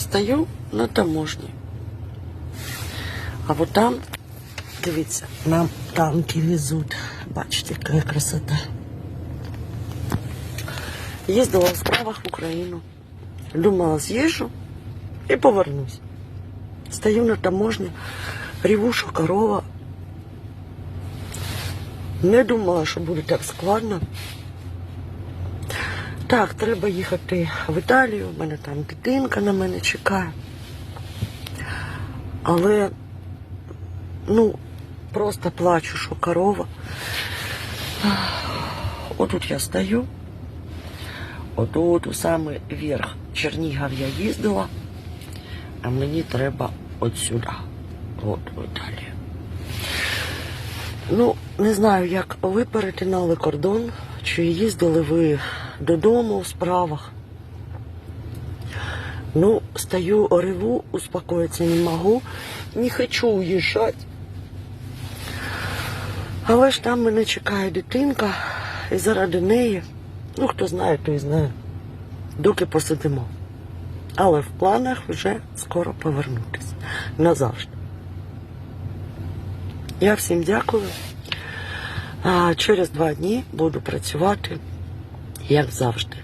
Стою на таможні. А от там, дивіться, нам танки везуть. Бачите, яка красота. Їздила в справах в Україну. Думала, з'їжджу і повернусь. Стою на таможні, ріву, що корова. Не думала, що буде так складно. Так, треба їхати в Італію, у мене там дитинка на мене чекає. Але, ну, просто плачу, що корова. Отут я стою. Отут у самий верх Чернігів я їздила, а мені треба от сюди, от в Італію. Ну, не знаю, як ви перетинали кордон, чи їздили ви додому у справах. Ну, стою, реву, успокоиться не могу, не хочу уїжджати. Але ж там мене чекає дитинка, і заради неї, ну хто знає, той знає, доки посидимо. Але в планах вже скоро повернутися назавжди. Я всім дякую. А через два дні буду працювати, як завжди.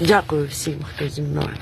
Дякую всім, хто зі мною.